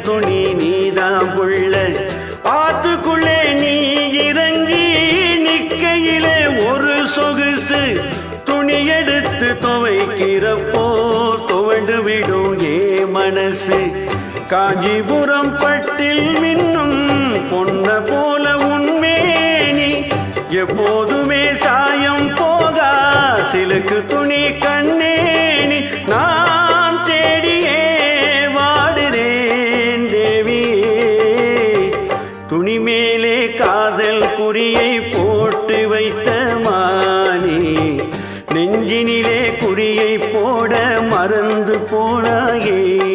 துணி நீதான் புள்ள. ஆத்துக்குள்ளே நீ இறங்கி நிக்கையிலே ஒரு சொகுசு. துணி எடுத்து துவைக்கிறப்போ துவண்டு விடும் ஏ மனசு. காஞ்சிபுரம் பட்டில் மின்னும் பொன்ன போல உண்மேனி எப்போதுமே சாயம் போகா. சிலுக்கு துணி கண்ணே துணி மேலே காதல் குறியை போட்டு வைத்த மானே நெஞ்சினிலே குறியை போட மறந்து போனாயே.